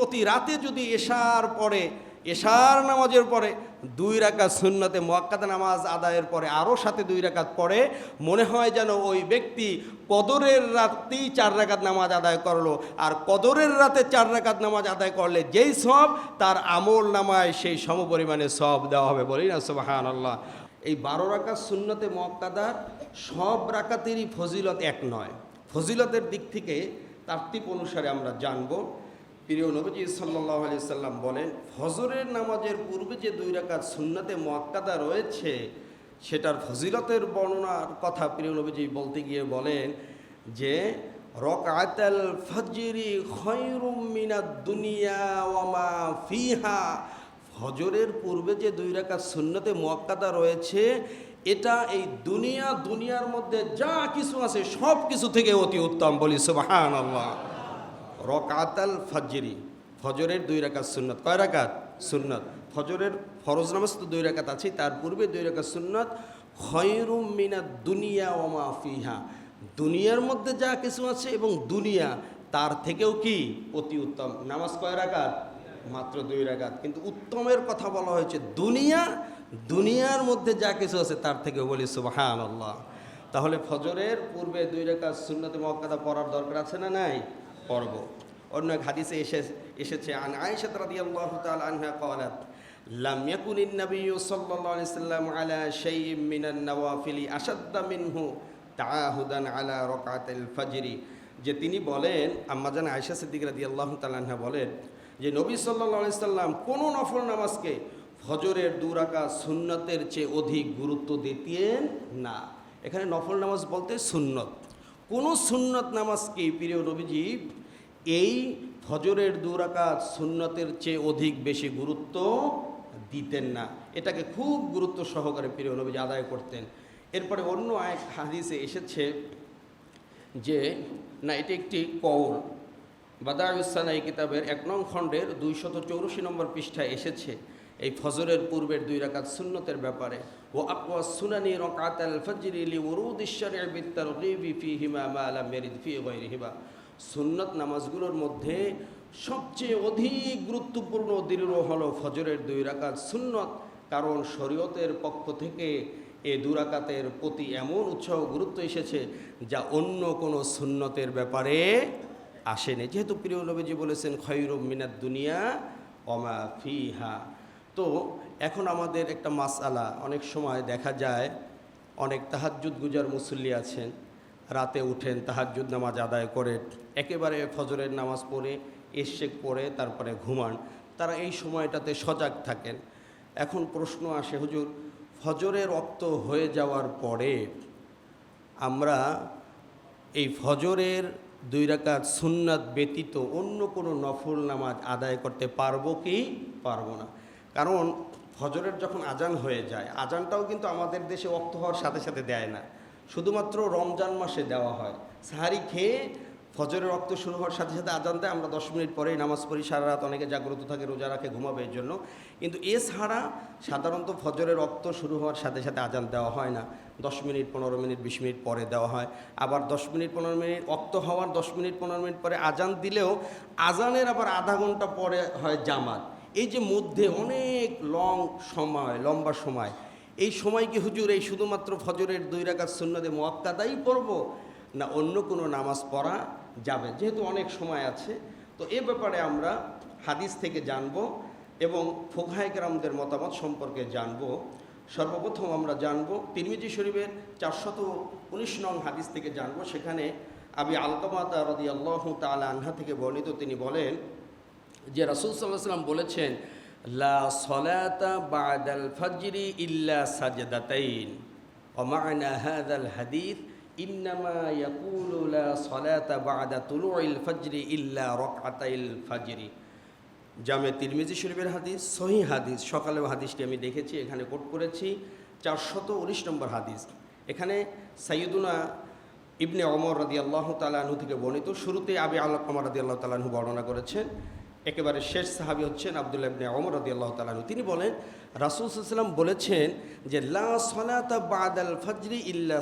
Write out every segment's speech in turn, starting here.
প্রতি রাতে যদি এশার পরে, এশার নামাজের পরে দুই রাকাত সুন্নতে মোয়াক্কাদা নামাজ আদায়ের পরে, আরও সাথে দুই রাকাত পড়ে, মনে হয় যেন ওই ব্যক্তি কদরের রাতেই চার রাকাত নামাজ আদায় করল। আর কদরের রাতে চার রাকাত নামাজ আদায় করলে যেই সব, তার আমল নামায় সেই সমপরিমাণে সব দেওয়া হবে। বলি না সুবাহান আল্লাহ এই বারো রাকাত সুন্নতে মোয়াক্কাদার সব রাকাতেরই ফজিলত এক নয়। ফজিলতের দিক থেকে তার্তিব অনুসারে আমরা জানব প্রিয় নবজি সাল্লাহ আলি সাল্লাম বলেন, ফজরের নামাজের পূর্বে যে দুই রাকাত সুন্নতে মোয়াক্কাদা রয়েছে, সেটার ফজিলতের বর্ণনার কথা প্রিয় নবীজি বলতে গিয়ে বলেন যে রকাতাল ফজরি খয়রুম মিনাদ দুনিয়া ওয়ামা ফিহা। ফজরের পূর্বে যে দুই রাকাত সুন্নতে মোয়াক্কাদা রয়েছে, এটা এই দুনিয়া দুনিয়ার মধ্যে যা কিছু আছে সব কিছু থেকে অতি উত্তম বলি সুবাহান আল্লাহ রকাতাল ফজরি, ফজরের দুই রাকাত সুন্নত। কয় রাকাত? সুন্নত। ফজরের ফরজ নামাজ তো দুই রাকাত আছে তার পূর্বে দুই রাকাত সুন্নত। খয়রুম মিনা দুনিয়া ওমা ফিহা। দুনিয়ার মধ্যে যা কিছু আছে এবং দুনিয়া, তার থেকেও কি অতি উত্তম। নামাজ কয় রাকাত? মাত্র দুই রাকাত। কিন্তু উত্তমের কথা বলা হয়েছে, দুনিয়া, দুনিয়ার মধ্যে যা কিছু আছে, তার থেকেও বলি সুবাহান আল্লাহ তাহলে ফজরের পূর্বে দুই রেখা সুন্নতে মক্কাদা পড়ার দরকার আছে না নাই? পড়ব অন্য এক হাদিসে এসে এসেছে আন আয়েশা রাদিয়াল্লাহু তাআলা আনহা قالت لم يكن النبي صلى الله عليه وسلم على شيء من النوافل أشد منه تعاهدا على ركعة الفجر যে তিনি বলেন আম্মাজান আয়েশা সিদ্দিক রাদিয়াল্লাহু তাআলা আনহা বলেন যে নবী সাল্লাল্লাহু আলাইহি সাল্লাম কোন নফল নামাজকে ফজরের দুরাকা সুন্নতের চেয়ে অধিক গুরুত্ব দিতেন না এখানে নফল নামাজ বলতে সুন্নত কোনো সুন্নত নামাজকে প্রিয় নবীজি, এই ফজরের দুরাকাত সুন্নতের চেয়ে অধিক বেশি গুরুত্ব দিতেন না। এটাকে খুব গুরুত্ব সহকারে প্রিয় নবীজি আদায় করতেন। এরপরে অন্য এক হাদিসে এসেছে যে, না, এটি একটি কৌল বাদাউসানা এই কিতাবের এক নং খণ্ডের দুইশত চৌরাশি নম্বর পৃষ্ঠায় এসেছে এই ফজরের পূর্বের দুই রাকাত সুন্নতের ব্যাপারে ও আকওয়া সুনানি রকাত আল ফজরি লি উরুদ ইশারি বিতারগিবি ফিহিমা মা লাম ইয়ারিদ ফি গায়রিহিমা। সুন্নত নামাজগুলোর মধ্যে সবচেয়ে অধিক গুরুত্বপূর্ণ দৃঢ় হলো ফজরের দুই রাকাত সুন্নত, কারণ শরীয়তের পক্ষ থেকে এ দুরাকাতের প্রতি এমন উৎসাহ গুরুত্ব এসেছে যা অন্য কোনো সুন্নতের ব্যাপারে আসেনি। যেহেতু প্রিয় নবীজি বলেছেন, খয়রুম মিনাদ দুনিয়া অমা ফিহা। তো এখন আমাদের একটা মাসআলা অনেক সময় দেখা যায় অনেক তাহাজ্জুদ গুজার মুসল্লি আছেন, রাতে উঠেন, তাহাজ্জুদ নামাজ আদায় করে একেবারে ফজরের নামাজ পড়ে এশেক পড়ে, তারপরে ঘুমান। তারা এই সময়টাতে সজাগ থাকেন। এখন প্রশ্ন আসে, হুজুর, ফজরের রক্ত হয়ে যাওয়ার পরে আমরা এই ফজরের দুই রাকাত সুন্নাত ব্যতীত অন্য কোনো নফল নামাজ আদায় করতে পারব কি? পারব না। কারণ ফজরের যখন আজান হয়ে যায়, আজানটাও কিন্তু আমাদের দেশে অক্ত হওয়ার সাথে সাথে দেয় না। শুধুমাত্র রমজান মাসে দেওয়া হয়। সাহারি খেয়ে ফজরের রক্ত শুরু হওয়ার সাথে সাথে আজান দেয়, আমরা দশ মিনিট পরেই নামাজ পড়ি, সারা রাত অনেকে জাগ্রত থাকে, রোজা রাখে, ঘুমাবে এর জন্য। কিন্তু এছাড়া সাধারণত ফজরের রক্ত শুরু হওয়ার সাথে সাথে আজান দেওয়া হয় না। দশ মিনিট, পনেরো মিনিট, বিশ মিনিট পরে দেওয়া হয়। আবার দশ মিনিট, পনেরো মিনিট অক্ত হওয়ার, দশ মিনিট, পনেরো মিনিট পরে আজান দিলেও আজানের আবার আধা ঘণ্টা পরে হয় জামাত। এই যে মধ্যে অনেক লং সময়, লম্বা সময়, এই সময় কি হুজুর এই শুধুমাত্র ফজরের দুই রাকাত সুন্নতে মোয়াক্কাদাই পড়ব না অন্য কোনো নামাজ পড়া যাবে? যেহেতু অনেক সময় আছে, তো এ ব্যাপারে আমরা হাদিস থেকে জানব এবং ফোকাহাইকেরামদের মতামত সম্পর্কে জানব। সর্বপ্রথম আমরা জানব তিরমিজি শরীফের চারশত উনিশ নং হাদিস থেকে জানব। সেখানে আবি আলকামাতা রদি আল্লাহ তালা আনহা থেকে বর্ণিত তিনি বলেন যে রাসুল সাল্লাহ সাল্লাম বলেছেন লা সলাতা বাদাল ফজরি ইল্লা সাজদাতাইন ومعنى هذا الحديث إنما يقول لا صلاة بعد طلوع الفجر إلا ركعتي الفجر জামে তিরমিজি শরীফের হাদিস সহি হাদিস সকালেও হাদিসটি আমি দেখেছি এখানে কোট করেছি চারশত উনিশ নম্বর হাদিস এখানে সাইয়দুনা ইবনে অমর রাদি আল্লাহ তালাহু থেকে বর্ণিত শুরুতে আবি আল্লাহ কমর রাদি আল্লাহ তালাহু বর্ণনা করেছেন একেবারে শেষ সাহাবি হচ্ছেন আবদুল্লাহ ইবনে অমর রাদি আল্লাহ তালাহু তিনি বলেন, রাসুল সাল্লাম বলেছেন যে, লা সলাতা বাদাল ফজরি ইল্লা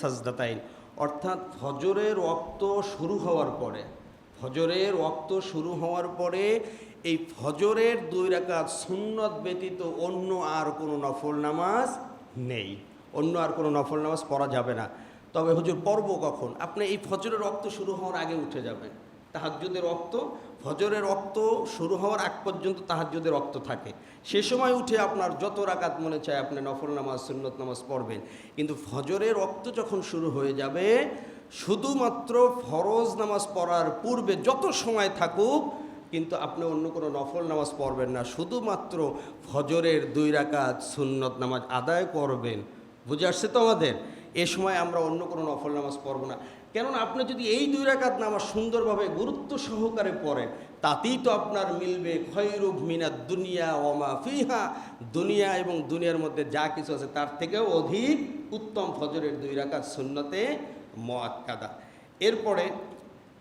সাজদাতাইন। অর্থাৎ ফজরের রক্ত শুরু হওয়ার পরে, ফজরের রক্ত শুরু হওয়ার পরে এই ফজরের দুই রাকাত সুন্নত ব্যতীত অন্য আর কোনো নফল নামাজ নেই। অন্য আর কোনো নফল নামাজ পড়া যাবে না। তবে হুজুর পর্ব কখন? আপনি এই ফজরের রক্ত শুরু হওয়ার আগে উঠে যাবেন। তাহাজ্জুদের রক্ত ফজরের রক্ত শুরু হওয়ার আগ পর্যন্ত তাহাজ্জুদের রক্ত থাকে। সে সময় উঠে আপনার যত রাকাত মনে চায় আপনি নফল নামাজ, সুন্নত নামাজ পড়বেন। কিন্তু ফজরের রক্ত যখন শুরু হয়ে যাবে, শুধুমাত্র ফরজ নামাজ পড়ার পূর্বে যত সময় থাকুক, কিন্তু আপনি অন্য কোনো নফল নামাজ পড়বেন না। শুধুমাত্র ফজরের দুই রাকাত সুন্নত নামাজ আদায় করবেন। বুঝে আসছে তো আমাদের? এ সময় আমরা অন্য কোনো নফল নামাজ পড়ব না। কেননা আপনি যদি এই দুই রাকাত নামাজ সুন্দরভাবে গুরুত্ব সহকারে পড়েন, তাতেই তো আপনার মিলবে খয়রুব মিনা দুনিয়া ওমা ফিহা। দুনিয়া এবং দুনিয়ার মধ্যে যা কিছু আছে, তার থেকেও অধিক উত্তম ফজরের দুই রাকাত সুন্নতে মোয়াক্কাদা এরপরে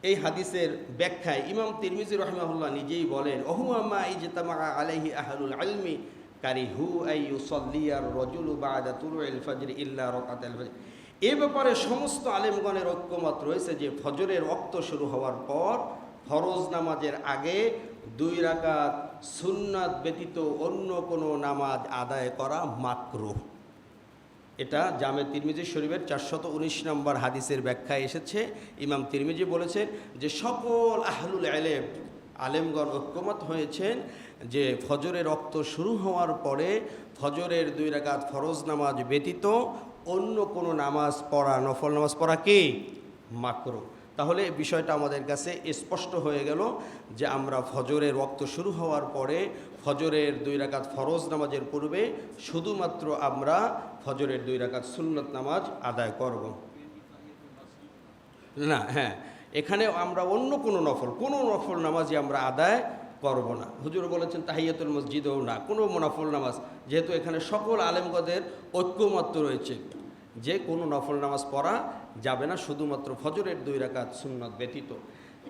এই হাদিসের ব্যাখ্যায় ইমাম তিরমিজি রহমাহুল্লাহ নিজেই বলেন অহুয়ামা ইজতামা আলাইহি আহলুল আলমি কারি হু আই ইউসাল্লিয়ার রজুলু বাদা তুলুল ফজর ইল্লা রাকাতাল ফজর। এ ব্যাপারে সমস্ত আলেমগণের ঐক্যমত রয়েছে যে ফজরের রক্ত শুরু হওয়ার পর ফরজ নামাজের আগে দুই রাকাত সুন্নাত ব্যতীত অন্য কোনো নামাজ আদায় করা মাকরুহ। এটা জামে তিরমিজি শরীফের চারশত উনিশ নম্বর হাদিসের ব্যাখ্যায় এসেছে। ইমাম তিরমিজি বলেছেন যে সকল আহলুল আলেম, আলেমগণ ঐক্যমত হয়েছেন যে ফজরের রক্ত শুরু হওয়ার পরে ফজরের দুই রাকাত ফরজ নামাজ ব্যতীত অন্য কোনো নামাজ পড়া, নফল নামাজ পড়া কি? মাকরু তাহলে বিষয়টা আমাদের কাছে স্পষ্ট হয়ে গেল যে আমরা ফজরের রক্ত শুরু হওয়ার পরে ফজরের দুই রাকাত ফরজ নামাজের পূর্বে শুধুমাত্র আমরা ফজরের দুই রাকাত সুন্নত নামাজ আদায় করব। না হ্যাঁ এখানে আমরা অন্য কোনো নফল কোনো নফল নামাজই আমরা আদায় করব না। হুজুর বলেছেন তাহিয়াতুল মসজিদও না, কোনো নফল নামাজ, যেহেতু এখানে সকল আলেমগদের ঐক্যমত্য রয়েছে। যে কোনো নফল নামাজ পড়া যাবে না, শুধুমাত্র ফজরের দুই রাকাত সুন্নত ব্যতীত।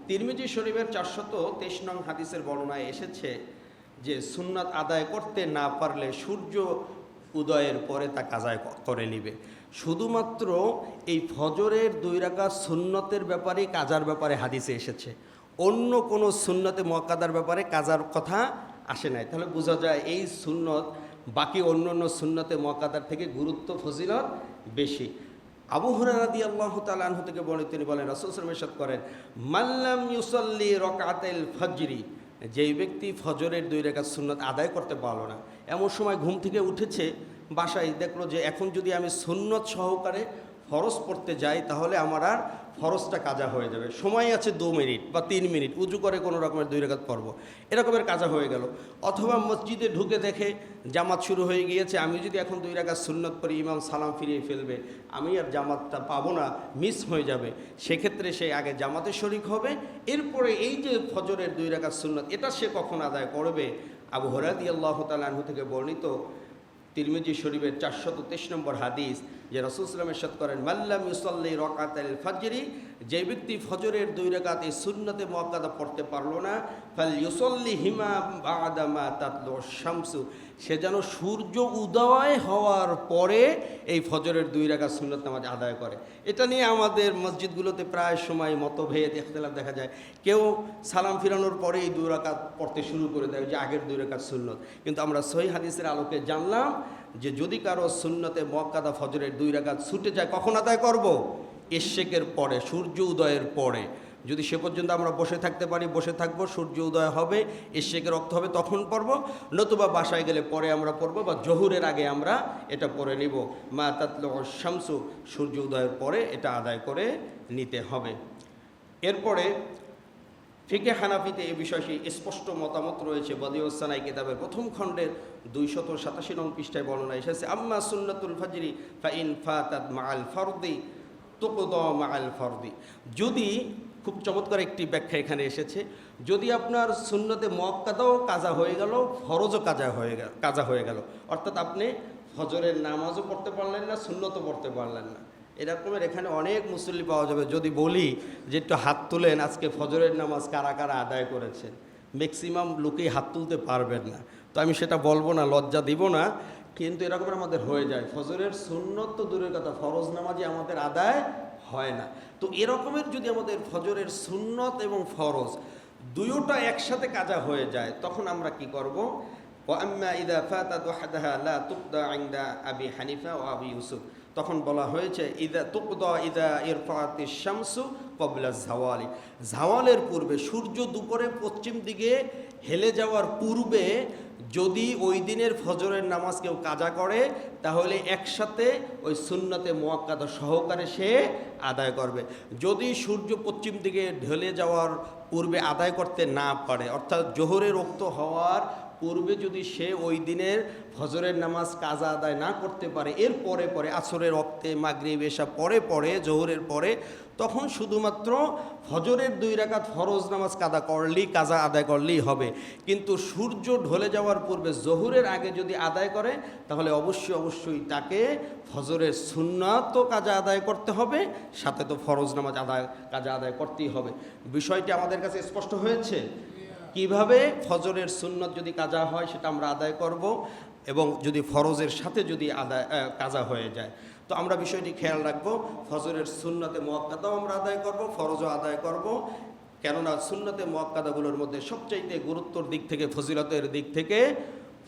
তিরমিজি শরীফের চারশত তেইশ নং হাদিসের বর্ণনায় এসেছে যে, সুন্নাত আদায় করতে না পারলে সূর্য উদয়ের পরে তা কাজায় করে নিবে। শুধুমাত্র এই ফজরের দুই রাকাত সুন্নতের ব্যাপারে, কাজার ব্যাপারে হাদিসে এসেছে। অন্য কোনো সুন্নতে মক্কাদার ব্যাপারে কাজার কথা আসে নাই। তাহলে বোঝা যায় এই সুন্নত বাকি অন্য অন্য সুন্নতে মক্কাদার থেকে গুরুত্ব, ফজিলত বেশি। আবু হুরারাদি আল্লাহ তালাহ থেকে বলে তিনি বলেন, রসুল সরমেশ করেন মাল্লাম ইউসল্লি রকাতেল ফজরি যেই ব্যক্তি ফজরের দুই রেখা সুন্নত আদায় করতে পারল না। এমন সময় ঘুম থেকে উঠেছে, বাসায় দেখল যে, এখন যদি আমি সুন্নত সহকারে ফরজ পড়তে যাই, তাহলে আমার আর ফরজটা কাজা হয়ে যাবে। সময় আছে দু মিনিট বা তিন মিনিট, উঁচু করে কোনো রকমের দুই রেখাত পড়ব। এরকমের কাজা হয়ে গেল। অথবা মসজিদে ঢুকে দেখে জামাত শুরু হয়ে গিয়েছে, আমি যদি এখন দুই রাকাত সুন্নত পড়ি, ইমাম সালাম ফিরিয়ে ফেলবে, আমি আর জামাতটা পাবো না, মিস হয়ে যাবে। সেক্ষেত্রে সে আগে জামাতে শরিক হবে। এরপরে এই যে ফজরের দুই রাকাত সুন্নত, এটা সে কখন আদায় করবে? আবু হরাদি আল্লাহ তালাহু থেকে বর্ণিত তিরমিজি শরীফের চারশত তেইশ নম্বর হাদিস, যে রসুল ইসলামের সৎ করেন, মাল্লাম ইউসল্লি রকাত ফাজরি ফজরি যে ব্যক্তি ফজরের দুই রেখাত এই সুন্নতে মোয়াক্কাদা পড়তে পারল না ফাল ইউসল্লি হিমা বাদামা তাতলো শামসু, সে যেন সূর্য উদয় হওয়ার পরে এই ফজরের দুই রেখা সুন্নত নামাজ আদায় করে। এটা নিয়ে আমাদের মসজিদগুলোতে প্রায় সময় মতভেদ, ইখতলাফ দেখা যায়। কেউ সালাম ফিরানোর পরে এই দুই রাকাত পড়তে শুরু করে দেয় যে আগের দুই রাকাত সুন্নত। কিন্তু আমরা সহি হাদিসের আলোকে জানলাম যে যদি কারও সুন্নতে মক্কাদা ফজরের দুই রাকাত ছুটে যায়, কখন আদায় করব? এশেকের পরে, সূর্য উদয়ের পরে। যদি সে পর্যন্ত আমরা বসে থাকতে পারি, বসে থাকব, সূর্য উদয় হবে এশেকের রক্ত হবে, তখন পড়ব। নতুবা বাসায় গেলে পরে আমরা পড়ব বা জহুরের আগে আমরা এটা পরে নিব। মা তাতল শামসু, সূর্য উদয়ের পরে এটা আদায় করে নিতে হবে। এরপরে ফিকে হানাফিতে এ বিষয়টি স্পষ্ট মতামত রয়েছে। বদিউসানাই কিতাবের প্রথম খণ্ডের দুইশত সাতাশি নং পৃষ্ঠায় বর্ণনা এসেছে, আম্মা সুন্নাতুল ফাজরি ফাইন ফাতাত মাআল ফরদি তুকদ মাআল ফরদি। যদি, খুব চমৎকার একটি ব্যাখ্যা এখানে এসেছে, যদি আপনার সুন্নতে মক্কাদাও কাজা হয়ে গেল, ফরজও কাজা হয়ে গেল, কাজা হয়ে গেল। অর্থাৎ আপনি ফজরের নামাজও পড়তে পারলেন না, সুন্নতও পড়তে পারলেন না। এরকমের এখানে অনেক মুসল্লি পাওয়া যাবে। যদি বলি যে একটু হাত তুলেন, আজকে ফজরের নামাজ কারা কারা আদায় করেছেন? ম্যাক্সিমাম লোকেই হাত তুলতে পারবেন না। তো আমি সেটা বলব না, লজ্জা দিব না। কিন্তু এরকমের আমাদের হয়ে যায়। ফজরের সুন্নত তো দূরের কথা, ফরজ নামাজই আমাদের আদায় হয় না। তো এরকমের যদি আমাদের ফজরের সুন্নত এবং ফরজ দুয়োটা একসাথে কাজা হয়ে যায়, তখন আমরা কি করব? আবি হানিফা ও আবি ইউসুফ। তখন বলা হয়েছে, ইদা তুকদা ইদা ইরফাতি শামসু কবলা জাওয়ালি জাওয়ালের পূর্বে সূর্য দুপুরে পশ্চিম দিকে হেলে যাওয়ার পূর্বে যদি ওই দিনের ফজরের নামাজ কেউ কাজা করে, তাহলে একসাথে ওই সুন্নতে মোয়াক্কাদা সহকারে সে আদায় করবে। যদি সূর্য পশ্চিম দিকে ঢলে যাওয়ার পূর্বে আদায় করতে না পারে, অর্থাৎ জোহরের রক্ত হওয়ার পূর্বে যদি সে ওই দিনের ফজরের নামাজ কাজা আদায় না করতে পারে, এর পরে পরে আসরের রক্তে মাগরিব এসা পরে পরে, জোহরের পরে তখন শুধুমাত্র ফজরের দুই রাকাত ফরজ নামাজ কাদা করলেই কাজা আদায় করলেই হবে। কিন্তু সূর্য ঢলে যাওয়ার পূর্বে জহুরের আগে যদি আদায় করে, তাহলে অবশ্যই অবশ্যই তাকে ফজরের সুন্নাত কাজা আদায় করতে হবে, সাথে তো ফরজ নামাজ আদায়, কাজা আদায় করতেই হবে। বিষয়টি আমাদের কাছে স্পষ্ট হয়েছে? কীভাবে ফজরের সুন্নত যদি কাজা হয়, সেটা আমরা আদায় করব। এবং যদি ফরজের সাথে যদি আদায় কাজা হয়ে যায়। তো আমরা বিষয়টি খেয়াল রাখব, ফজরের সুন্নতে মোয়াক্কাদাও আমরা আদায় করব, ফরজও আদায় করব। কেননা সুন্নতে মোয়াক্কাদাগুলোর মধ্যে সবচাইতে গুরুত্বর দিক থেকে, ফজিলতের দিক থেকে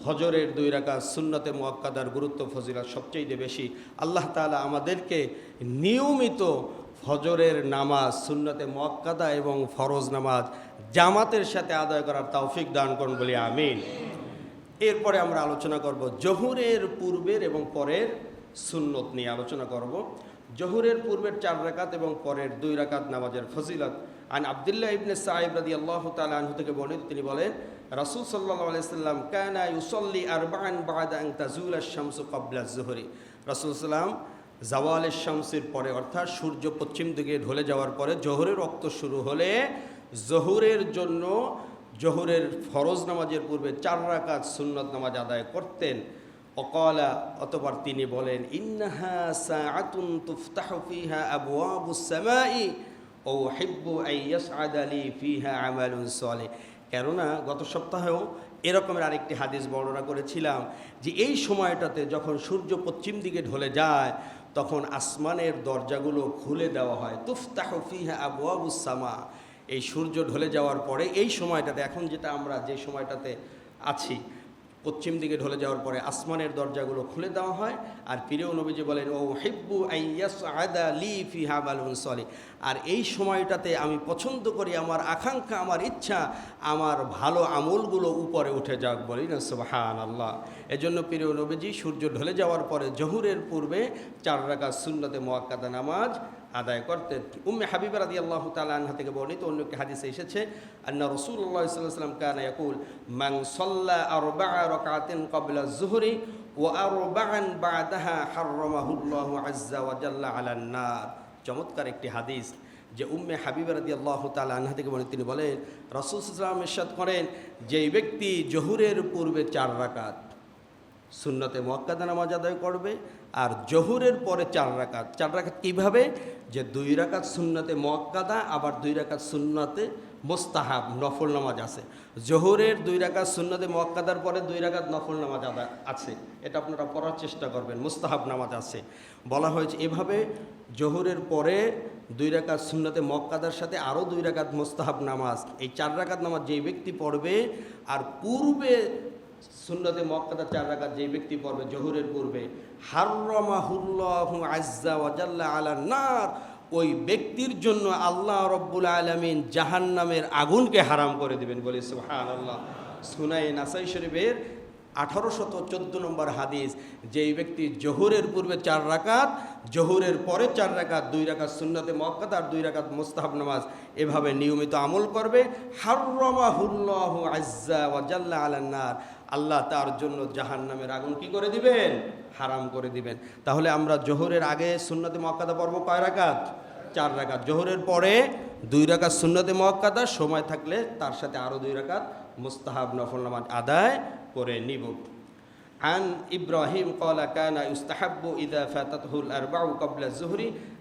ফজরের দুই রাখা সুন্নতে মোয়াক্কাদার গুরুত্ব, ফজিলত সবচাইতে বেশি। আল্লাহ তাআলা আমাদেরকে নিয়মিত ফজরের নামাজ, সুন্নতে মোয়াক্কাদা এবং ফরজ নামাজ জামাতের সাথে আদায় করার তৌফিক দান করুন বলি আমিন। এরপরে আমরা আলোচনা করব জহুরের পূর্বের এবং পরের সুন্নত নিয়ে আলোচনা করব। জহুরের পূর্বের চার রাকাত এবং পরের দুই রাকাত নামাজের ফজিলত। আন আবদুল্লাহ ইবনে সাইব রাদি আল্লাহ তালা আনহু থেকে বর্ণিত তিনি বলেন, রাসূল সাল্লাল্লাহু আলাইহি সাল্লাম কানা ইউসাল্লি আরবাআন বা'দা তাজুল আশ-শামসু ক্বাবলা আজ-যুহরি সাল্লাম জাওয়ালের শামসের পরে, অর্থাৎ সূর্য পশ্চিম দিকে ঢলে যাওয়ার পরে জোহরের রক্ত শুরু হলে জহুরের জন্য জহুরের ফরজ নামাজের পূর্বে চার রাকাত সুন্নত নামাজ আদায় করতেন। অকলা অতবার তিনি বলেন, ইন্নাহা ও কেননা, গত সপ্তাহেও এরকমের আরেকটি হাদিস বর্ণনা করেছিলাম যে এই সময়টাতে যখন সূর্য পশ্চিম দিকে ঢলে যায়, তখন আসমানের দরজাগুলো খুলে দেওয়া হয়, তুফতাহু ফিহা আবু সামা। এই সূর্য ঢলে যাওয়ার পরে এই সময়টাতে, এখন যেটা আমরা যে সময়টাতে আছি, পশ্চিম দিকে ঢলে যাওয়ার পরে আসমানের দরজাগুলো খুলে দেওয়া হয় আর প্রিয় নবীজি বলেন, ও হিব্বু আদা লি ফি হাবালুন সলি আর এই সময়টাতে আমি পছন্দ করি, আমার আকাঙ্ক্ষা, আমার ইচ্ছা, আমার ভালো আমলগুলো উপরে উঠে যাক বলি না সুবাহান আল্লাহ এজন্য প্রিয় নবীজি, সূর্য ঢলে যাওয়ার পরে জহুরের পূর্বে চার রাকা সুন্নতে মোয়াক্কাদা নামাজ আদায় করতেন উম্মে হাবিবা রাদি আল্লাহ তালা থেকে বর্ণিত অন্য একটি হাদিসে এসেছে, আন্না রসুল্লাহ সাল্লাম কানা মান সল্লা আরবা রাকাতিন ক্বাবলা যুহরি ওয়া আরবাআন বা'দাহা হাররামাহুল্লাহু আজ্জা ওয়া জাল্লা আলান নার চমৎকার একটি হাদিস যে উম্মে হাবিবা রাদি আল্লাহ তালা আনহা থেকে বলেন তিনি বলেন, রসুল ইসলাম ইরশাদ করেন যেই ব্যক্তি জহুরের পূর্বে চার রাকাত সুন্নতে মোয়াক্কাদা নামাজ আদায় করবে আর জহুরের পরে চার রাকাত। চার রাকাত কীভাবে? যে দুই রাকাত সুন্নতে মোয়াক্কাদা, আবার দুই রাকাত সুন্নতে মোস্তাহাব, নফল নামাজ আছে। জহুরের দুই রাকাত সুন্নতে মোয়াক্কাদার পরে দুই রাকাত নফল নামাজ আদা আছে। এটা আপনারা পড়ার চেষ্টা করবেন, মুস্তাহাব নামাজ আছে। বলা হয়েছে এভাবে জহুরের পরে দুই রাকাত সুন্নতে মক্কাদার সাথে আরও দুই রাকাত মোস্তাহাব নামাজ। এই চার রাকাত নামাজ যেই ব্যক্তি পড়বে, আর পূর্বে সুন্নতে মক্কাদার চার রাকাত যে ব্যক্তি পড়বে, জহুরের পূর্বে নার। ওই ব্যক্তির জন্য আল্লাহ রব্বুল আলমিন জাহান্নামের আগুনকে হারাম করে দিবেন বলে সুহান সুনাই নাসাই শরীফের আঠারো শত চোদ্দ নম্বর হাদিস, যেই ব্যক্তি জহুরের পূর্বে চার রাকাত, জহুরের পরে চার রাকাত, দুই রাকাত সুন্নতে মক্কাত আর দুই রাকাত মোস্তাহাব নামাজ, এভাবে নিয়মিত আমল করবে। হার্রমাহুল্লাহ আজ্জা ওয়াজাল্লা আলান্নার আল্লাহ তার জন্য জাহান নামের আগুন কি করে দিবেন হারাম করে দিবেন তাহলে আমরা জোহরের আগে সুন্নতে মক্কাদা পর্ব কয় রাকাত চার রাকাত জোহরের পরে দুই রাকাত সুন্নতে মক্কাদা সময় থাকলে তার সাথে আরও দুই রাকাত মুস্তাহাব নফল নামাজ আদায় করে নিব عن إبراهيم قال كان يستحب إذا فاتته الأربع قبل الظهر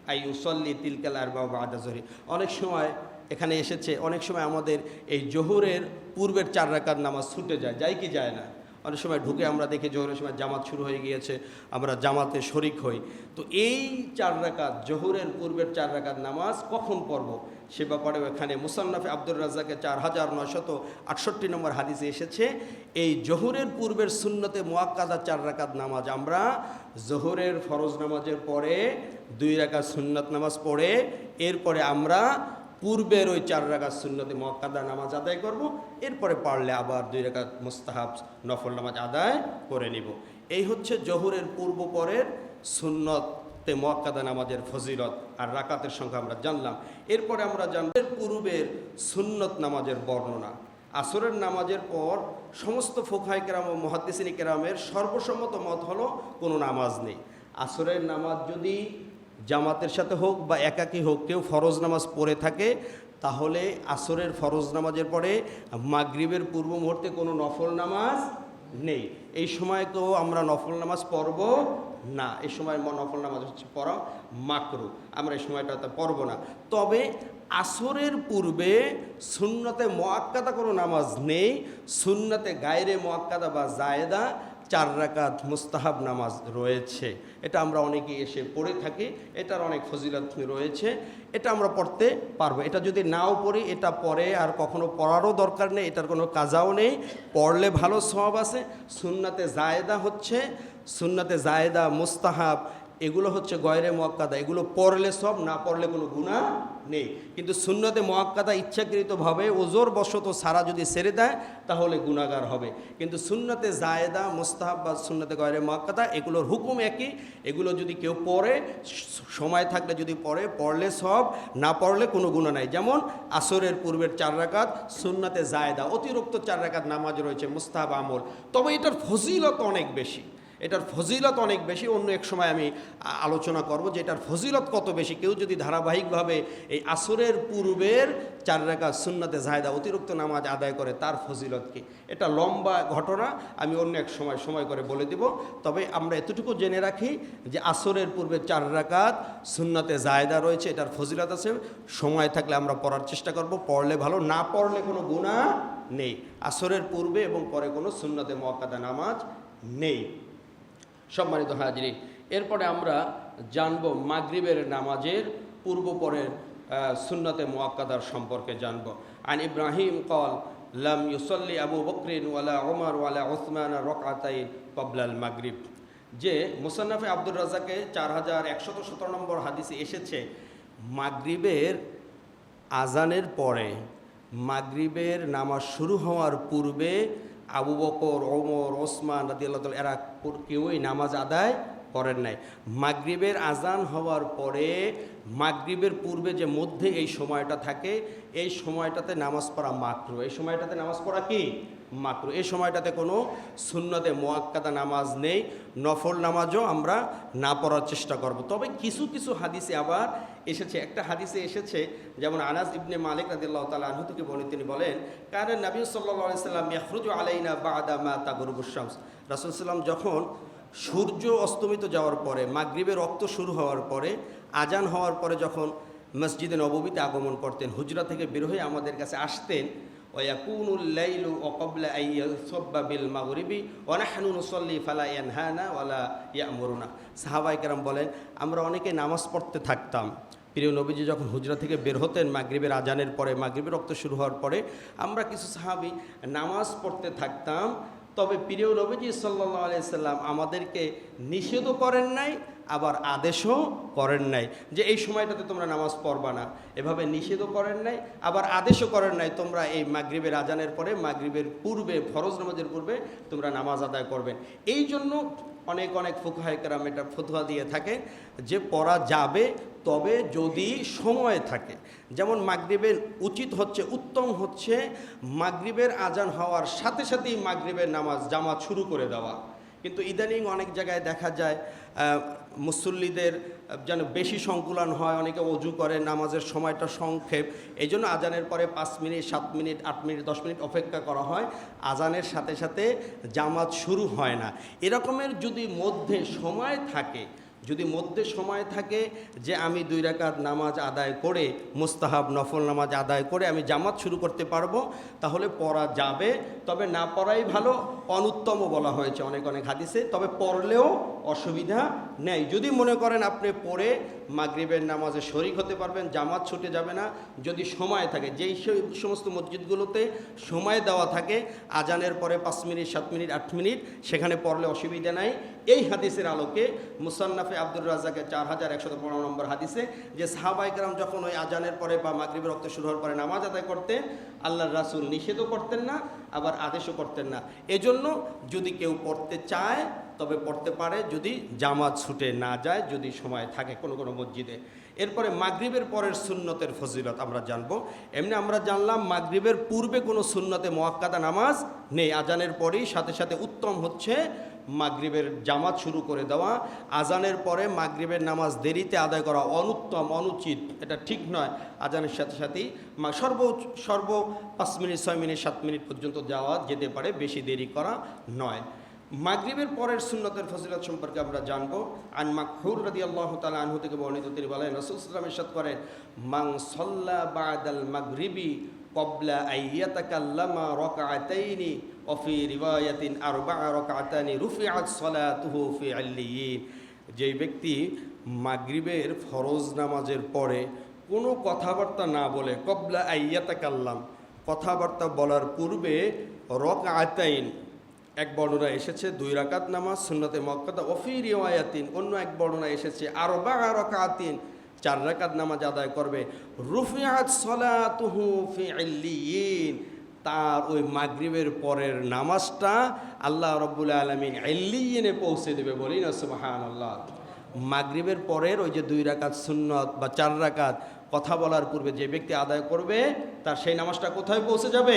أن يصلي تلك الأربع بعد الظهر অনেক সময় এখানে এসেছে, অনেক সময় আমাদের এই জোহরের পূর্বের চার রাকাত নামাজ ছুটে যায় যাই কি যায় না? অনেক সময় ঢুকে আমরা দেখি জোহরের সময় জামাত শুরু হয়ে গিয়েছে, আমরা জামাতে শরিক হই। তো এই চার রাকাত, জোহরের পূর্বের চার রাকাত নামাজ কখন পড়ব? সে ব্যাপারে এখানে মুসান্নাফে আব্দুর রাজ্জাকে চার হাজার নয়শত আটষট্টি নম্বর হাদিসে এসেছে, এই জোহরের পূর্বের সুন্নতে মোয়াক্কাদা চার রাকাত নামাজ আমরা জোহরের ফরজ নামাজের পরে দুই রাকাত সুন্নত নামাজ পড়ে, এরপরে আমরা পূর্বের ওই চার রাকাত সুন্নতে মোয়াক্কাদা নামাজ আদায় করব, এরপরে পারলে আবার দুই রাকাত মুস্তাহাব নফল নামাজ আদায় করে নিব। এই হচ্ছে জহুরের পূর্ব পরের সুন্নতে মোয়াক্কাদা নামাজের ফজিলত আর রাকাতের সংখ্যা আমরা জানলাম। এরপরে আমরা এর পূর্বের সুন্নত নামাজের বর্ণনা। আসরের নামাজের পর সমস্ত ফোকাই কেরাম ও মহাদ্দিসিনী কেরামের সর্বসম্মত মত হলো কোনো নামাজ নেই। আসরের নামাজ যদি জামাতের সাথে হোক বা একাকী হোক, কেউ ফরজ নামাজ পড়ে থাকে, তাহলে আসরের ফরজ নামাজের পরে মাগরিবের পূর্ব মুহূর্তে কোনো নফল নামাজ নেই। এই সময় তো আমরা নফল নামাজ পড়ব না, এই সময় নফল নামাজ হচ্ছে পড়া মাকরু। আমরা এই সময়টাতে পড়ব না। তবে আসরের পূর্বে সুন্নতে মোয়াক্কাদা কোনো নামাজ নেই, সুন্নতে গায়রে মোয়াক্কাদা বা জায়েদা চার রাকাত মুস্তাহাব নামাজ রয়েছে। এটা আমরা অনেকে এসে পড়ে থাকি, এটার অনেক ফজিলত রয়েছে। এটা আমরা পড়তে পারব। এটা যদি নাও পড়ি, এটা পরে আর কখনো পড়ারও দরকার নেই, এটার কোনো কাজাও নেই। পড়লে ভালো সব আছে। সুন্নাতে জায়দা হচ্ছে। সুন্নাতে জায়দা মুস্তাহাব এগুলো হচ্ছে গয়রে মোয়াক্কাদা। এগুলো পড়লে সব, না পড়লে কোনো গুণা নেই। কিন্তু সুন্নতে মোয়াক্কাদা ইচ্ছাকৃতভাবে ওজোর বশত সারা যদি সেরে দেয়, তাহলে গুণাগার হবে। কিন্তু সুন্নতে জায়দা, মোস্তাহাব বা সুন্নতে গয়রে মোয়াক্কাদা, এগুলোর হুকুম একই। এগুলো যদি কেউ পড়ে, সময় থাকলে যদি পড়ে, পড়লে সব, না পড়লে কোনো গুণা নাই। যেমন আসরের পূর্বের চার রাকাত, সুন্নতে জায়েদা, অতিরিক্ত চার রাকাত নামাজ রয়েছে, মুস্তাহাব আমল। তবে এটার ফজিলত অনেক বেশি। এটার ফজিলত অনেক বেশি। অন্য এক সময় আমি আলোচনা করব যে এটার ফজিলত কত বেশি। কেউ যদি ধারাবাহিকভাবে এই আসরের পূর্বের চার রেখা সুন্নাতে জায়দা অতিরিক্ত নামাজ আদায় করে, তার ফজিলত কি? এটা লম্বা ঘটনা, আমি অন্য এক সময় সময় করে বলে দিব। তবে আমরা এতটুকু জেনে রাখি যে আসরের পূর্বে চার রাকাত সুন্নাতে জায়দা রয়েছে, এটার ফজিলত আছে। সময় থাকলে আমরা পড়ার চেষ্টা করব, পড়লে ভালো, না পড়লে কোনো গুণা নেই। আসরের পূর্বে এবং পরে কোনো সুন্নাতে মোয়াক্কাদা নামাজ নেই। সম্মানিত হাজিরি এরপরে আমরা জানব মাগরিবের নামাজের পূর্ব পরের সুন্নতে মোয়াক্কাদার সম্পর্কে জানব। আন ইব্রাহিম কল লাম ইউসল্লি আবু বকরিন ওয়ালা ওমর ওয়ালা ওসমান রকাতাই কবলাল মাগরিব। যে মুসান্নাফে আব্দুর রাজাকে চার হাজার একশত সতেরো নম্বর হাদিসে এসেছে, মাগরিবের আজানের পরে, মাগরিবের নামাজ শুরু হওয়ার পূর্বে আবু বকর, ওমর, ওসমান রাদি আল্লাহ এরা কেউই নামাজ আদায় করেন নাই। মাগরিবের আজান হওয়ার পরে মাগরিবের পূর্বে যে মধ্যে এই সময়টা থাকে, এই সময়টাতে নামাজ পড়া মাত্র। এই সময়টাতে নামাজ পড়া কি? মাত্র। এই সময়টাতে কোনো সুন্নতে মোয়াক্কাদা নামাজ নেই, নফল নামাজও আমরা না পড়ার চেষ্টা করব। তবে কিছু কিছু হাদিসে আবার এসেছে। একটা হাদিসে এসেছে, যেমন আনাস ইবনে মালিক রাদিল্লাহ তালা আনহু থেকে বলে তিনি বলেন কারণ নবী সাল্লাহ সাল্লাম ইয়াহরুজু আলাইনা বাদা মা তাগরুবুসামস রাসুল সাল্লাম যখন সূর্য অস্তমিত যাওয়ার পরে, মাগরিবের রক্ত শুরু হওয়ার পরে আজান হওয়ার পরে যখন মসজিদে নববীতে আগমন করতেন, হুজরা থেকে বের হয়ে আমাদের কাছে আসতেন আইয়াসব্বা বিল মাগরিবি বলেন, আমরা অনেকে নামাজ পড়তে থাকতাম প্রিয় নবীজি যখন হুজরা থেকে বের হতেন, মাগরীবের আজানের পরে, মাগরীবের রক্ত শুরু হওয়ার পরে, আমরা কিছু সাহাবি নামাজ পড়তে থাকতাম। তবে প্রিয় নবীজি সাল্লা আলাইসাল্লাম আমাদেরকে নিষেধও করেন নাই আবার আদেশও করেন নাই যে এই সময়টাতে তোমরা নামাজ পড়বা না। এভাবে নিষেধও করেন নাই, আবার আদেশও করেন নাই, তোমরা এই মাগরিবের আজানের পরে, মাগরিবের পূর্বে, ফরজ নামাজের পূর্বে তোমরা নামাজ আদায় করবেন। এই জন্য অনেক অনেক ফুকহাইকারাম এটা ফতুয়া দিয়ে থাকে যে পড়া যাবে, তবে যদি সময় থাকে। যেমন মাগরিবের উচিত হচ্ছে, উত্তম হচ্ছে মাগরিবের আজান হওয়ার সাথে সাথেই মাগরিবের নামাজ জামাত শুরু করে দেওয়া। কিন্তু ইদানিং অনেক জায়গায় দেখা যায় মুসল্লিদের যেন বেশি সংকুলন হয়, অনেকে অজু করে, নামাজের সময়টা সংক্ষেপ। এই জন্য আজানের পরে পাঁচ মিনিট, সাত মিনিট, আট মিনিট, দশ মিনিট অপেক্ষা করা হয়। আজানের সাথে সাথে জামাত শুরু হয় না। এরকমের যদি মধ্যে সময় থাকে যদি মধ্যে সময় থাকে যে আমি দুই রাকাত নামাজ আদায় করে, মুস্তাহাব নফল নামাজ আদায় করে আমি জামাত শুরু করতে পারব, তাহলে পড়া যাবে। তবে না পড়াই ভালো অনুত্তম বলা হয়েছে অনেক অনেক হাদিসে। তবে পড়লেও অসুবিধা নেই। যদি মনে করেন আপনি পড়ে মাগরিবের নামাজে শরিক হতে পারবেন, জামাত ছুটে যাবে না। যদি সময় থাকে, যেই সমস্ত মসজিদগুলোতে সময় দেওয়া থাকে, আজানের পরে পাঁচ মিনিট, সাত মিনিট, আট মিনিট, সেখানে পড়লে অসুবিধা নাই। এই হাদিসের আলোকে মুসান্নাফে আব্দুর রাজাকের চার হাজার একশত পনেরো নম্বর হাদিসে যে সাহাবাইকরাম যখন ওই আজানের পরে বা মাগরিবের রক্ত শুরু হওয়ার পরে নামাজ আদায় করতেন, আল্লাহর রাসুল নিষেধও করতেন না, আবার আদেশও করতেন না। এজন্য যদি কেউ পড়তে চায় তবে পড়তে পারে যদি জামাত ছুটে না যায়, যদি সময় থাকে কোনো কোনো মসজিদে। এরপরে মাগরিবের পরের সুন্নতের ফজিলত আমরা জানব। এমনি আমরা জানলাম মাগরিবের পূর্বে কোনো সুন্নতে মোয়াক্কাদা নামাজ নেই। আজানের পরেই সাথে সাথে উত্তম হচ্ছে মাগরিবের জামাত শুরু করে দেওয়া। আজানের পরে মাগরিবের নামাজ দেরিতে আদায় করা অনুত্তম, অনুচিত, এটা ঠিক নয়। আজানের সাথে সাথেই সর্ব সর্ব পাঁচ মিনিট, ছয় মিনিট, সাত মিনিট পর্যন্ত যাওয়া যেতে পারে, বেশি দেরি করা নয়। মাগরিবের পরের সুন্নতের ফজিলত সম্পর্কে আমরা জানব। আন মাকহুর রাদি আল্লাহ তালা আনহু থেকে বর্ণিত তিনি বলেন রসুল ইসলাম ইরশাদ করেন মাং সল্লা বাদাল মাগরিবি কবলা আইয়াতাকাল্লামা রাকাতাইনি অফি রিবায়াতিন রিওয়ায়াতিন আরবা রাকাতানি রুফিআত সালাতুহু ফি আল্লিয়িন যেই ব্যক্তি মাগরিবের ফরজ নামাজের পরে কোনো কথাবার্তা না বলে কবলা আইয়াতাকাল্লাম কথাবার্তা বলার পূর্বে রক আতাইন এক বর্ণনা এসেছে, দুই রাকাত নামাজ, সুন্নতে মক্কাদা অফি রিওয়ায়াতিন, অন্য এক বর্ণনা এসেছে, আরও বা রকাতিন, চার রাকাত নামাজ আদায় করবে। রুফিয়াত সলাতুহু ফি তার ওই মাগরিবের পরের নামাজটা আল্লাহ রব্বুল আলমিন এল্লিয়েনে পৌঁছে দেবে বলি না সুবাহান আল্লাহ মাগরিবের পরের ওই যে দুই রাকাত সুন্নত বা চার রাকাত কথা বলার পূর্বে যে ব্যক্তি আদায় করবে, তার সেই নামাজটা কোথায় পৌঁছে যাবে?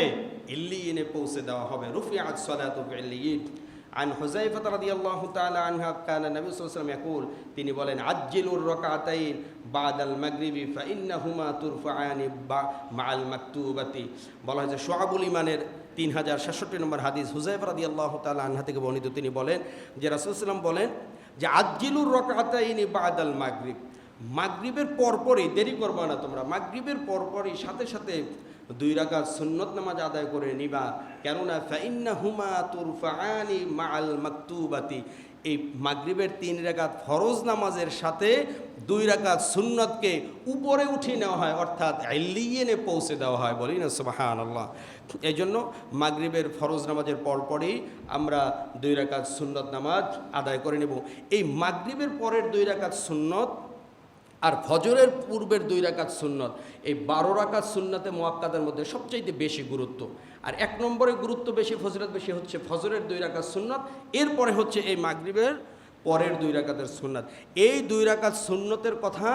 ইল্লিয়িনে পৌঁছে দেওয়া হবে। রুফিয়াত সলাতু ফি ইল্লিয়িন আন হুজাইফা রাদিয়াল্লাহু তাআলা আনহা কানা নবী সাল্লাল্লাহু ইয়াকুল, তিনি বলেন, আজ্জিলুর রাকাতাইন বাদাল মাগরিবি ফা ইন্নাহুমা তুরফাআনি মাআল মাকতুবাতি। বলা হয়েছে শুআবুল ইমানের তিন হাজার সাতষট্টি নম্বর হাদিস হুজাইফা রাদিয়াল্লাহু তাআলা আনহা থেকে বর্ণিত। তিনি বলেন যে রাসূল সাল্লাম বলেন যে, আজ্জিলুর রাকাতাইনি বাদাল মাগরিব। মাগরিবের পরপরই, দেরি করবা না তোমরা, মাগরিবের পরপরই সাথে সাথে দুই রাকাত সুন্নত নামাজ আদায় করে নিবা। কেননা ফাইন্না হুমা তুরফাআনি মাআল মাকতুবাতি। এই মাগরিবের তিন রাকাত ফরজ নামাজের সাথে দুই রাকাত সুন্নতকে উপরে উঠিয়ে নেওয়া হয়, অর্থাৎ এলিয়েনে পৌঁছে দেওয়া হয় বলি না সুবাহান আল্লাহ এই জন্য মাগরিবের ফরজ নামাজের পরপরই আমরা দুই রাকাত সুন্নত নামাজ আদায় করে নেব। এই মাগরিবের পরের দুই রাকাত সুন্নত আর ফজরের পূর্বের দুই রাকাত সুন্নত। এই বারো রাকাত সুন্নতে মোয়াক্কাদের মধ্যে সবচাইতে বেশি গুরুত্ব। আর এক নম্বরে গুরুত্ব বেশি ফজরত বেশি হচ্ছে ফজরের দুই রাকাত সুন্নত, এরপরে হচ্ছে এই মাগরিবের পরের দুই রাকাতের সুন্নত। এই দুই রাকাত সুন্নতের কথা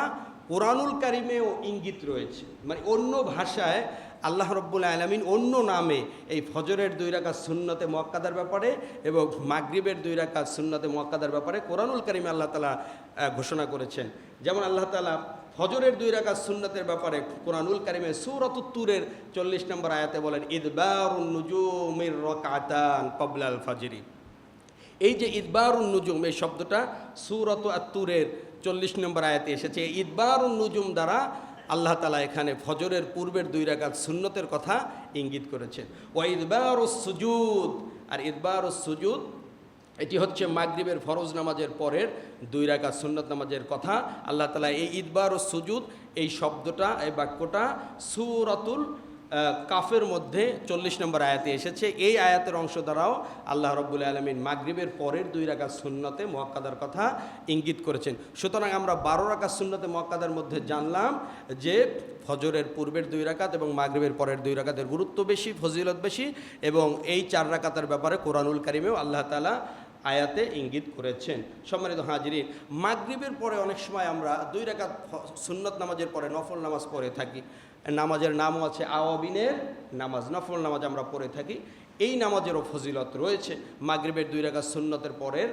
কোরআনুল কারিমেও ইঙ্গিত রয়েছে। মানে অন্য ভাষায় আল্লাহ রব্বুল আলমিন অন্য নামে এই ফজরের দুই রাকাত সুন্নতে মোয়াক্কাদার ব্যাপারে এবং মাগরিবের দুই রাকাত সুন্নতে মোয়াক্কাদার ব্যাপারে কোরআনুল কারিমে আল্লাহ তালা ঘোষণা করেছেন। যেমন আল্লাহ তালা ফজরের দুই রাকাত সুন্নতের ব্যাপারে কোরআনুল কারিমে সুরতুত্তুরের চল্লিশ নম্বর আয়াতে বলেন, ইদবারুন নুজুমির রকাতান কবলাল ফাজরি। এই যে ইদবারুন নুজুম, এই শব্দটা সুরত আত্তুরের চল্লিশ নম্বর আয়াতে এসেছে। ইদবারুন নুজুম দ্বারা আল্লাহ তালা এখানে ফজরের পূর্বের দুই রাকাত সুন্নতের কথা ইঙ্গিত করেছেন। ও ইদবার সুজুদ, আর ইদবার সুজুদ এটি হচ্ছে মাগরীবের ফরজ নামাজের পরের দুই রাকাত সুন্নত নামাজের কথা। আল্লাহ তালা এই ইদবার ও সুজুদ এই শব্দটা, এই বাক্যটা সুরাতুল কাফের মধ্যে চল্লিশ নম্বর আয়াতে এসেছে, এই আয়াতের অংশ দ্বারাও আল্লাহ রব্বুল আলমিন মাগরিবের পরের দুই রাকাত সুন্নতে মোয়াক্কাদার কথা ইঙ্গিত করেছেন। সুতরাং আমরা বারো রাকাত সুন্নতে মোয়াক্কাদার মধ্যে জানলাম যে ফজরের পূর্বের দুই রাকাত এবং মাগরিবের পরের দুই রাকাতের গুরুত্ব বেশি, ফজিলত বেশি এবং এই চার রাকাতের ব্যাপারে কোরআনুল কারিমেও আল্লাহ তালা আয়াতে ইঙ্গিত করেছেন। সম্মানিত হাজিরিন, মাগরিবের পরে অনেক সময় আমরা দুই রাকাত সুন্নত নামাজের পরে নফল নামাজ পড়ে থাকি। নামাজের নামও আছে আওয়াবিনের নামাজ, নফল নামাজ আমরা পড়ে থাকি। এই নামাজেরও ফজিলত রয়েছে। মাগরিবের দুই রাকাত সুন্নতের পরের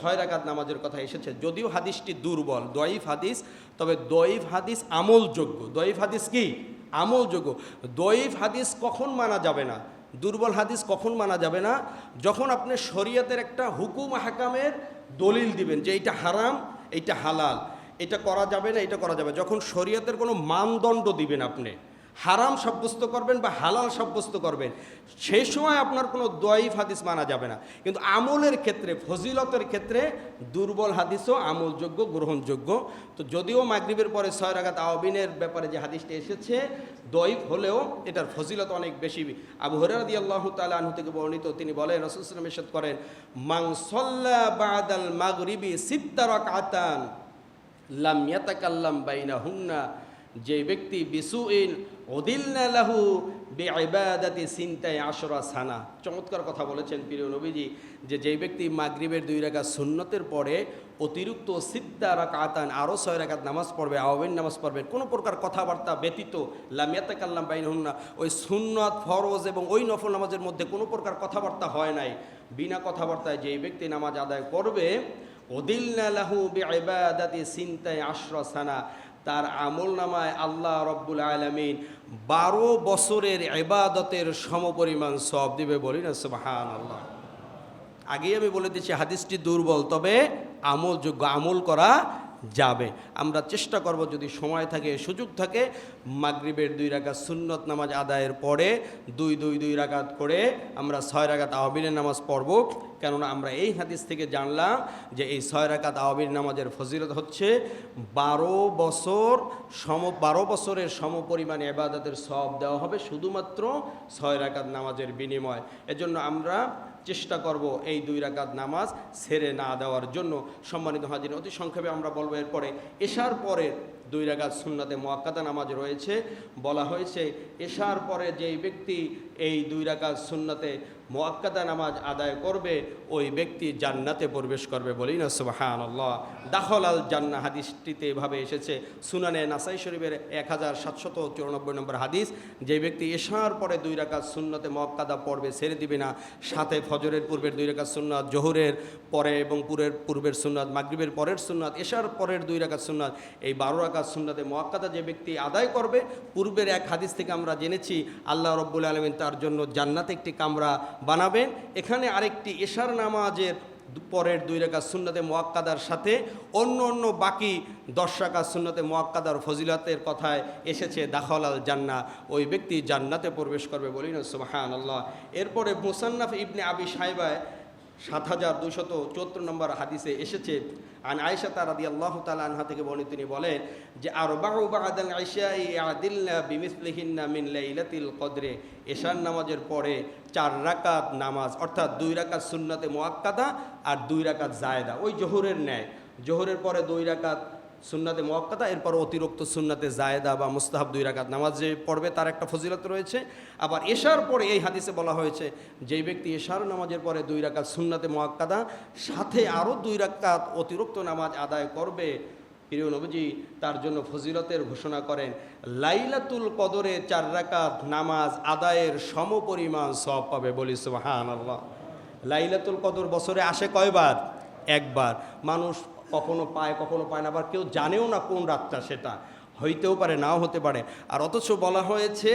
ছয় রাকাত নামাজের কথা এসেছে। যদিও হাদিসটি দুর্বল, দয়ীফ হাদিস, তবে দয়ীফ হাদিস আমলযোগ্য। দয়ীফ হাদিস কি? আমলযোগ্য। দয়ীফ হাদিস কখন মানা যাবে না? দুর্বল হাদিস কখন মানা যাবে না? যখন আপনি শরীয়তের একটা হুকুম হাকামের দলিল দিবেন যে এইটা হারাম, এইটা হালাল। এটা করা যাবে না, এটা করা যাবে যখন শরীয়তের কোনো মানদণ্ড দিবেন আপনি, হারাম সাব্যস্ত করবেন বা হালাল সাব্যস্ত করবেন সেই সময় আপনার কোনো দয়ীফ হাদিস মানা যাবে না। কিন্তু আমলের ক্ষেত্রে, ফজিলতের ক্ষেত্রে দুর্বল হাদিসও আমলযোগ্য, গ্রহণযোগ্য। তো যদিও মাগরিবের পরে ছয় রাগাত আওবিনের ব্যাপারে যে হাদিসটা এসেছে, দয়ীফ হলেও এটার ফজিলত অনেক বেশি। আবু হরাদি আল্লাহ তালা থেকে বর্ণিত, তিনি বলেন রসুলাম এরশাদ করেন মাংসল্লা বাদাল মাগরিবি সিদ্দারক আতান লাম ইয়াতাকাল্লাম বাইনা হুন্না যে ব্যক্তি বিসুইন ওদিল্লা লাহু বেআবাদাতি সিনতাই আশরা সানা। চমৎকার কথা বলেছেন প্রিয় নবীজি যে যেই ব্যক্তি মাগরিবের দুই রাকাত সুন্নতের পরে অতিরিক্ত সিদ্ধা রাকাতান আরও ছয় রাকাত নামাজ পড়বে আওয়াবিন নামাজ পড়বে, কোনো প্রকার কথাবার্তা ব্যতীত লামিয়াতে কাল্লাম বাইন হুন্না ওই সুন্নত ফরজ এবং ওই নফল নামাজের মধ্যে কোনো প্রকার কথাবার্তা হয় নাই। বিনা কথাবার্তায় যেই ব্যক্তি নামাজ আদায় করবে ওদিল্লা তার আমল নামায় আল্লাহ রব্বুল আলমিন বারো বছরের এবাদতের সমপরিমাণ সব দিবে বলি না সুবাহান আল্লাহ আগেই আমি বলে দিচ্ছি হাদিসটি দুর্বল, তবে আমল যোগ্য, আমল করা যাবে। আমরা চেষ্টা করব যদি সময় থাকে, সুযোগ থাকে, মাগরিবের দুই রাকাত সুন্নত নামাজ আদায়ের পরে দুই দুই দুই রাকাত করে আমরা ছয় রাকাত আহবিনের নামাজ পড়ব। কেননা আমরা এই হাদিস থেকে জানলাম যে এই ছয় রাকাত আহবির নামাজের ফজিলত হচ্ছে বারো বছর সম, বারো বছরের সম পরিমাণে এবাদতের সব দেওয়া হবে শুধুমাত্র ছয় রাকাত নামাজের বিনিময়। এজন্য আমরা চেষ্টা করব এই দুই রাকাত নামাজ ছেড়ে না দেওয়ার জন্য সম্মানিত হাজির। অতি সংক্ষেপে আমরা বলব এরপরে এশার পরে দুই রাগাত সুন্নাতে মোয়াক্কাদা নামাজ রয়েছে। বলা হয়েছে, এশার পরে যেই ব্যক্তি এই দুই রাকাত সুন্নাতে মোয়াক্কাদা নামাজ আদায় করবে, ওই ব্যক্তি জান্নাতে প্রবেশ করবে বলি না সুবাহান আল্লাহ দাখল আল জান্না হাদিসটিতে এভাবে এসেছে। সুনানে নাসাই শরীফের এক হাজার সাতশত চুরানব্বই নম্বর হাদিস, যে ব্যক্তি এশার পরে দুই রাকাত সুন্নতে মক্কাদা পড়বে ছেড়ে দিবে না, সাথে ফজরের পূর্বের দুই রাকাত সুন্নাত, জোহরের পরে এবং পুরের পূর্বের সুন্নাত, মাগরিবের পরের সুন্নাত, এশার পরের দুই রাকাত সুন্নাত, এই বারো রাকাত সুন্নাতে মক্কাদা যে ব্যক্তি আদায় করবে, পূর্বের এক হাদিস থেকে আমরা জেনেছি, আল্লাহ রব্বুল আলমিন তার জন্য জান্নাতে একটি কামরা বানাবেন। এখানে আরেকটি এশার নামাজের পরের দুই রেখা সুন্নতে মোয়াক্কাদার সাথে অন্য অন্য বাকি দশ রাখা সুন্নতে মোয়াক্কাদার ফজিলতের কথায় এসেছে দাখলাল জান্না ওই ব্যক্তি জান্নাতে প্রবেশ করবে বলি না সুবাহান আল্লাহ এরপরে মুসান্নাফ ইবনে আবি সাহেবায় সাত হাজার দুশত চৌত্র নম্বর হাদিসে এসেছে, আন আয়সা তারাদি আল্লাহ তালা আনহা থেকে বলেন তিনি বলেন যে আর লাইলাতিল কদরে এশার নামাজের পরে চার রাকাত নামাজ, অর্থাৎ দুই রাকাত সুন্নাতে মোয়াক্কাদা আর দুই রাকাত জায়দা ওই জোহরের ন্যায়। জোহরের পরে দুই রাকাত সুন্নাতে মোয়াক্কাদা এরপর অতিরিক্ত সুন্নাতে জায়দা বা মুস্তাহাব দুই রাকাত নামাজ যে পড়বে তার একটা ফজিলত রয়েছে। আবার এশার পরে এই হাদিসে বলা হয়েছে, যেই ব্যক্তি এশার নামাজের পরে দুই রাকাত সুন্নাতে মোয়াক্কাদা সাথে আরও দুই রাকাত অতিরিক্ত নামাজ আদায় করবে, প্রিয় নবীজি, তার জন্য ফজিলতের ঘোষণা করেন, লাইলাতুল কদরে চার রাকাত নামাজ আদায়ের সমপরিমাণ সব পাবে বলি আল্লাহ লাইলাতুল কদর বছরে আসে কয়বার? একবার। মানুষ কখনো পায় কখনো পায় না, আবার কেউ জানেও না কোন রাতটা সেটা। হইতেও পারে, নাও হতে পারে। আর অথচ বলা হয়েছে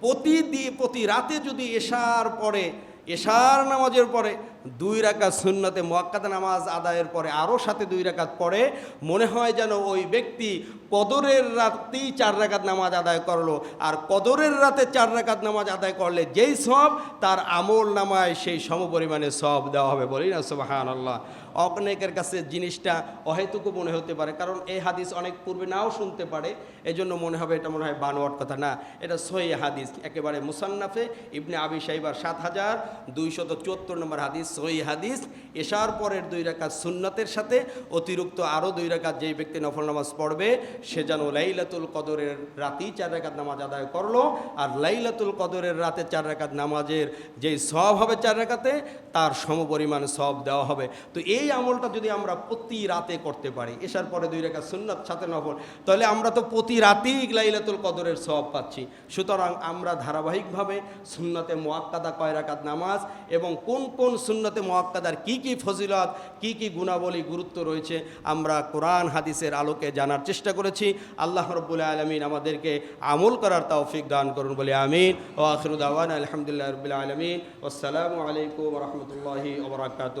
প্রতিদি প্রতি রাতে যদি এশার পরে, এশার নামাজের পরে দুই রাকাত সুন্নতে মোয়াক্কাত নামাজ আদায়ের পরে, আরও সাথে দুই রাকাত পরে মনে হয় যেন ওই ব্যক্তি কদরের রাতেই চার রাকাত নামাজ আদায় করল। আর কদরের রাতে চার রাকাত নামাজ আদায় করলে যেই সব, তার আমল নামায় সেই সমপরিমাণে সব দেওয়া হবে। বলি না সব সুবাহান আল্লাহ অনেকের কাছে জিনিসটা অহেতুকও মনে হতে পারে। কারণ এই হাদিস অনেক পূর্বে নাও শুনতে পারে। এজন্য মনে হবে এটা মনে হয় বানোয়ার কথা না। এটা সহি হাদিস। একেবারে মুসান্নাফে ইবনে আবি সাইবার সাত হাজার দুইশত চুয়াত্তর নম্বর হাদিস সহি হাদিস। এশার পরের দুই রাকাত সুন্নতের সাথে অতিরিক্ত আরও দুই রাকাত যেই ব্যক্তি নফল নামাজ পড়বে, সে যেন লাইলাতুল কদরের রাতেই চার রাকাত নামাজ আদায় করল। আর লাইলাতুল কদরের রাতে চার রাকাত নামাজের যেই সব হবে চার রাকাতে, তার সমপরিমাণ সব দেওয়া হবে। তো এই আমলটা যদি আমরা প্রতি রাতে করতে পারি, এসার পরে দুই রেখা সুন্নাত, সাথে নফল, তাহলে আমরা তো প্রতি রাতেই লাইলাতুল কদরের সব পাচ্ছি। সুতরাং আমরা ধারাবাহিকভাবে সুন্নতে মোয়াক্কাদা কয় রাকাত নামাজ এবং কোন কোন সুন্নতে মোয়াক্কাদার কি কি ফজিলত, কি কি গুণাবলী গুরুত্ব রয়েছে, আমরা কোরআন হাদিসের আলোকে জানার চেষ্টা করেছি। আল্লাহ রব্বুল আলমিন আমাদেরকে আমল করার তৌফিক দান করুন বলে আমিন। ও আখরুদ্দাওয়ান আলহামদুলিল্লাহ রবিল আলমিন। আসসালামু আলাইকুম রহমতুল্লাহি ওবরাকাত